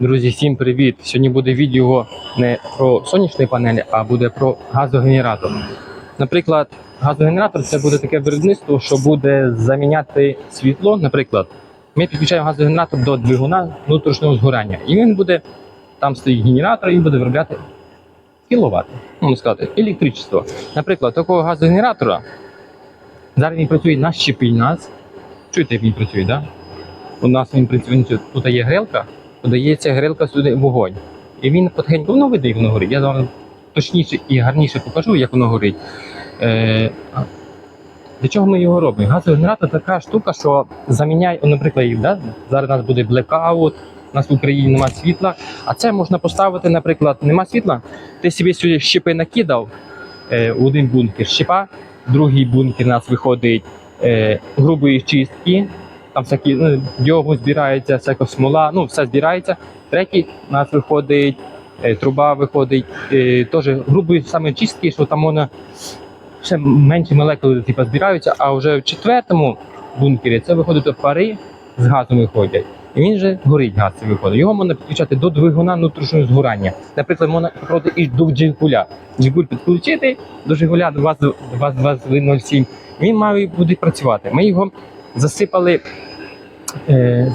Друзі, всім привіт! Сьогодні буде відео не про сонячні панелі, а буде про газогенератор. Наприклад, газогенератор це буде таке виробництво, що буде заміняти світло. Наприклад, ми підключаємо газогенератор до двигуна внутрішнього згорання, і він буде там стоїть генератор, і буде виробляти кіловат, можна сказати, електричество. Наприклад, такого газогенератора зараз він працює на щепільназ. Чуєте, як він працює? Да? У нас він працює, тут- є грилка, подається грилка сюди вогонь. І він потихеньку воно як воно горить. Я вам точніше і гарніше покажу, як воно горить. Е, для чого ми його робимо? Газогенератор така штука, що заміняє, наприклад, да? зараз у нас буде блекаут, у нас в Україні немає світла. А це можна поставити, наприклад, нема світла. Ти собі сюди щепи накидав е, один бункер щепа, другий бункер у нас виходить е, грубої чистки, там всякі ну, дьогу збирається, всяка смола, ну все збирається. Третій у нас виходить, е, труба виходить, е, теж грубої саме чистки, що там можна ще менші молекули типу, збираються, а вже в четвертому бункері це виходить пари з газом виходять. І він вже горить газ цей виходить. Його можна підключати до двигуна внутрішнього згорання. Наприклад, можна проти і до джигуля. Джигуль підключити до Жигуля 2207. Він має буде працювати. Ми його засипали, е,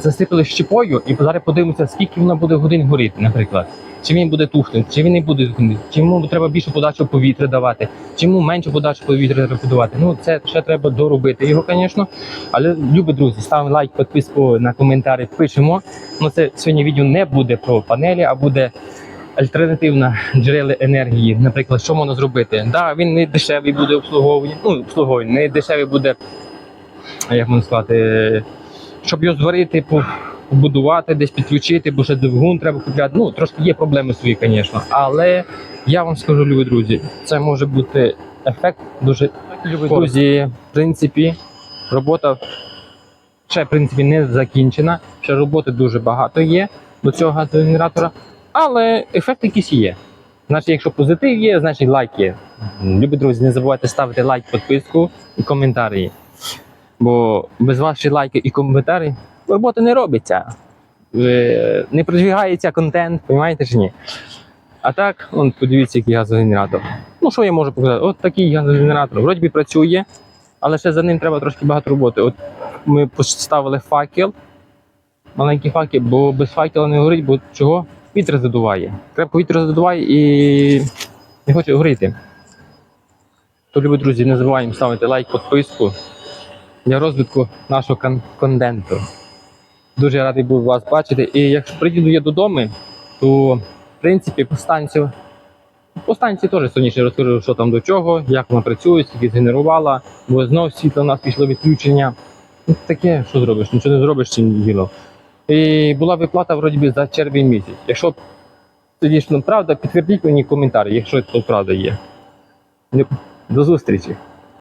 засипали щепою, і зараз подивимося, скільки воно буде годин горіти, наприклад. Чи він буде тухнути, чи він не буде тухнути, чи треба більше подачу повітря давати, чи йому менше подачу повітря треба давати. Ну це ще треба доробити його, звісно. Але любі друзі, ставимо лайк, підписку на коментарі, пишемо. Ну це сьогодні відео не буде про панелі, а буде альтернативна джерела енергії. Наприклад, що можна зробити? Да, він не дешевий буде обслуговування. Ну, обслуговування, не дешевий буде, як можна сказати, щоб його зварити, побудувати, десь підключити, бо ще двигун треба купляти. Ну, трошки є проблеми свої, звісно. Але я вам скажу, любі друзі, це може бути ефект дуже любі друзі. В принципі, робота ще в принципі не закінчена. Ще роботи дуже багато є до цього газогенератора, але ефект якийсь є. Значить, якщо позитив є, значить лайк є. Любі друзі, не забувайте ставити лайк, підписку і коментарі. Бо без ваших лайків і коментарів робота не робиться. Е, Не продвігається контент, розумієте чи ні? А так, он, подивіться, який газогенератор. Ну, що я можу показати? От такий газогенератор. Вроді би працює, але ще за ним треба трошки багато роботи. От ми поставили факел, маленький факел, бо без факела не горить, бо чого? Вітер задуває. Крепко вітер задуває і не хоче горіти. То, любі друзі, не забуваємо ставити лайк, підписку для розвитку нашого кон- контенту. Дуже радий був вас бачити. І якщо приїду я додому, то в принципі по станцію. По станції теж сьогодні розкажу, що там до чого, як вона працює, скільки згенерувала, бо знов світло у нас пішло відключення. Ну, таке, що зробиш? Нічого не зробиш чим діло. І була виплата вроді би за червень місяць. Якщо це дійсно правда, підтвердіть мені коментарі, якщо це правда є. До зустрічі!